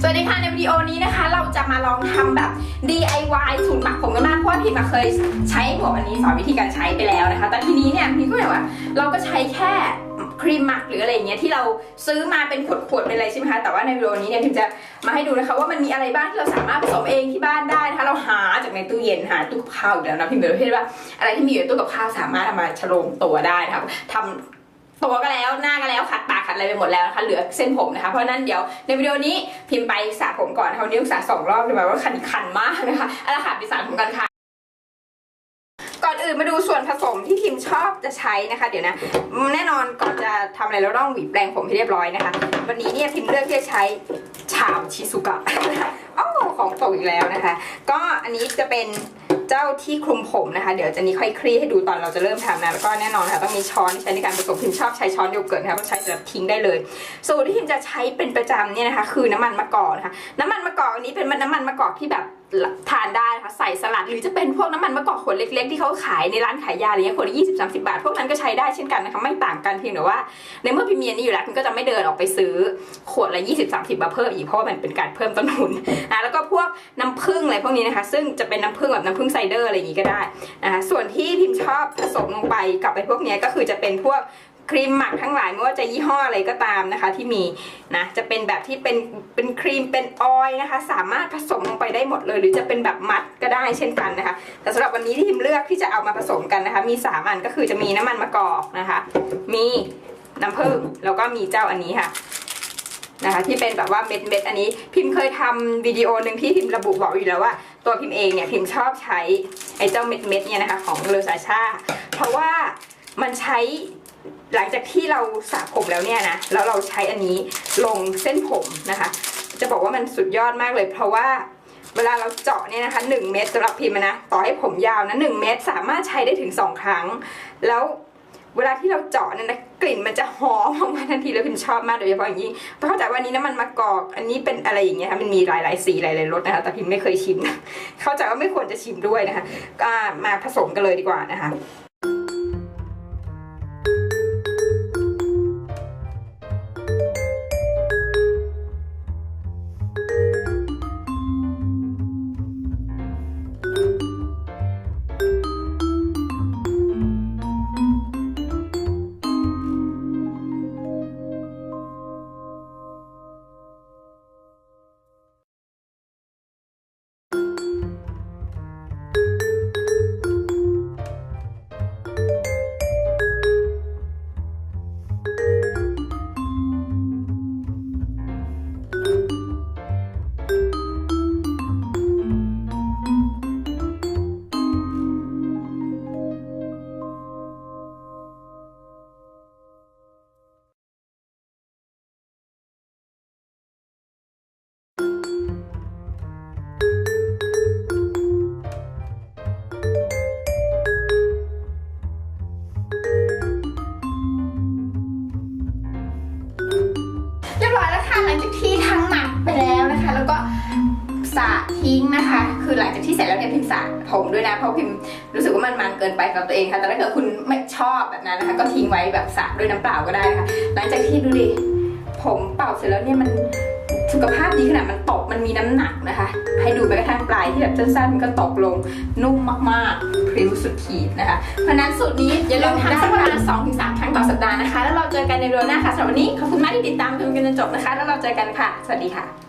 สวัสดีค่ะในวิดีโอนี้นะคะ เราจะมาลองทำแบบ DIY สูตรหมักผมกันบ้างเพราะว่าพิมมาเคยใช้หมวกอันนี้สอนวิธีการใช้ไปแล้วนะคะ แต่ทีนี้เนี่ยพิมก็แบบว่าเราก็ใช้แค่ครีมหมักหรืออะไรเงี้ยที่เราซื้อมาเป็นขวดๆเป็นอะไรใช่ไหมคะแต่ว่าในวิดีโอนี้เนี่ยพิมจะมาให้ดูนะคะว่ามันมีอะไรบ้างที่เราสามารถผสมเองที่บ้านได้นะคะเราหาจากในตู้เย็นหาตู้กับข้าวอยู่แล้วนะพิมเป็นประเภทว่าอะไรที่มีอยู่ในตู้กับข้าวสามารถเอามาฉโลมตัวได้นะคะทำ ตัวก็แล้วหน้าก็แล้วขัดปากขัดอะไรไปหมดแล้วนะคะเหลือเส้นผมนะคะ เพราะนั้นเดี๋ยวในวิดีโอนี้พิมพ์ไปสระผมก่อนนะคะวันนี้สระสองรอบเลยแบบว่าคันคันมากนะคะเอาละค่ะไปสระผมกันค่ะ ก่อนอื่นมาดูส่วนผสมที่พิมชอบจะใช้นะคะ เดี๋ยวนะ แน่นอนก่อนจะทำอะไรเราต้องหวีแปรงผมให้เรียบร้อยนะคะ วันนี้เนี่ยพิมเลือกที่จะใช้ชามชิซุกะอ้าวของตกอีกแล้วนะคะ ก็อันนี้จะเป็น เจ้าที่คลุมผมนะคะ เดี๋ยวจะนี้ค่อยคลี่ให้ดูตอนเราจะเริ่มทำนะแล้วก็แน่นอนค่ะต้องมีช้อนที่ใช้ในการผสมพิมชอบใช้ช้อนโยเกิร์ตนะคะก็ใช้สำหรับทิ้งได้เลยสูตรที่พิมจะใช้เป็นประจำเนี่ยนะคะ คือน้ำมันมะกอกนะคะน้ำมันมะกอกอันนี้เป็นน้ำมันมะกอกที่แบบ ทานได้นะคะใส่สลัดหรือจะเป็นพวกน้ำมันมะกอกขวดเล็ก ๆ ที่เขาขายในร้านขายยาอะไรเงี้ยขวดละยี่สิบสามสิบาท พวกนั้นก็ใช้ได้เช่นกันนะคะไม่ต่างกันเพียงแต่ว่า ในเมื่อพิมมีนี้อยู่แล้วพิมก็จะไม่เดินออกไปซื้อขวดละยี่สิบสามสิบมาเพิ่มอีกเพราะว่ามันเป็นการเพิ่มต้นทุนนะแล้วก็พวกน้ำผึ้งอะไรพวกนี้นะคะ ซึ่งจะเป็นน้ำผึ้งแบบน้ำผึ้งไซเดอร์อะไรอย่างงี้ก็ได้นะคะส่วนที่พิมชอบผสมลงไปกับไปพวกนี้ก็คือจะเป็นพวก ครีมหมักทั้งหลายไม่ว่าจะยี่ห้ออะไรก็ตามนะคะ ที่มีนะจะเป็นแบบที่เป็นเป็นครีมเป็นออยนะคะ สามารถผสมลงไปได้หมดเลย หรือจะเป็นแบบมัดก็ได้เช่นกันนะคะ แต่สำหรับวันนี้ที่ทิมเลือกที่จะเอามาผสมกันนะคะ มีสามอันก็คือจะมีน้ำมันมะกอกนะคะ มีน้ำผึ้งแล้วก็มีเจ้าอันนี้ค่ะนะคะที่เป็นแบบว่าเม็ดเม็ดอันนี้พิมพ์เคยทำวิดีโอหนึ่งที่พิมพ์ระบุบอกอยู่แล้วว่า ตัวพิมพ์เองเนี่ยพิมพ์ชอบใช้ไอ้เจ้าเม็ดเม็ดเนี่ยนะคะของเลอซาชาเพราะว่ามันใช้ หลังจากที่เราสระผมแล้วเนี่ยนะแล้วเราใช้อันนี้ลงเส้นผมนะคะ จะบอกว่ามันสุดยอดมากเลย เพราะว่าเวลาเราเจาะเนี่ยนะคะหนึ่งเม็ดสำหรับพิมพ์นะต่อให้ผมยาวนะหนึ่งเม็ดสามารถใช้ได้ถึงสองครั้ง แล้วเวลาที่เราเจาะเนี่ยนะกลิ่นมันจะหอมออกมาทันทีแล้วพิมชอบมากโดยเฉพาะอย่างยิ่งเพราะเข้าใจว่าอันนี้น้ำมันมะกอกอันนี้เป็นอะไรอย่างเงี้ยค่ะมันมีหลายๆสีหลายๆรสนะคะแต่พิมไม่เคยชิมนะเข้าใจว่าไม่ควรจะชิมด้วยนะคะก็มาผสมกันเลยดีกว่านะคะ ค่ะหลังจากที่ทั้งหมักไปแล้วนะคะ แล้วก็สระทิ้งนะคะ คือหลังจากที่เสร็จแล้วเนี่ยพิมสระผมด้วยนะ เพราะพิมรู้สึกว่ามันมันเกินไปกับตัวเองค่ะ แต่ถ้าเกิดคุณไม่ชอบแบบนั้นนะคะ ก็ทิ้งไว้แบบสระด้วยน้ำเปล่าก็ได้ค่ะ หลังจากที่ดูดิผมเป่าเสร็จแล้วเนี่ยมัน สุขภาพดีขนาดมันตกมันมีน้ำหนักนะคะ ให้ดูไปกระทั่งปลายที่แบบสั้นๆมันก็ตกลงนุ่มมากๆพริ้วสุดขีดนะคะ เพราะนั้นสูตรนี้อย่าลืมทำสักประมาณสองถึงสามครั้งต่อสัปดาห์นะคะ แล้วเราเจอกันในเดือนหน้าค่ะสำหรับวันนี้ขอบคุณมากที่ติดตามจนกันจนจบนะคะ แล้วเราเจอกันค่ะ สวัสดีค่ะ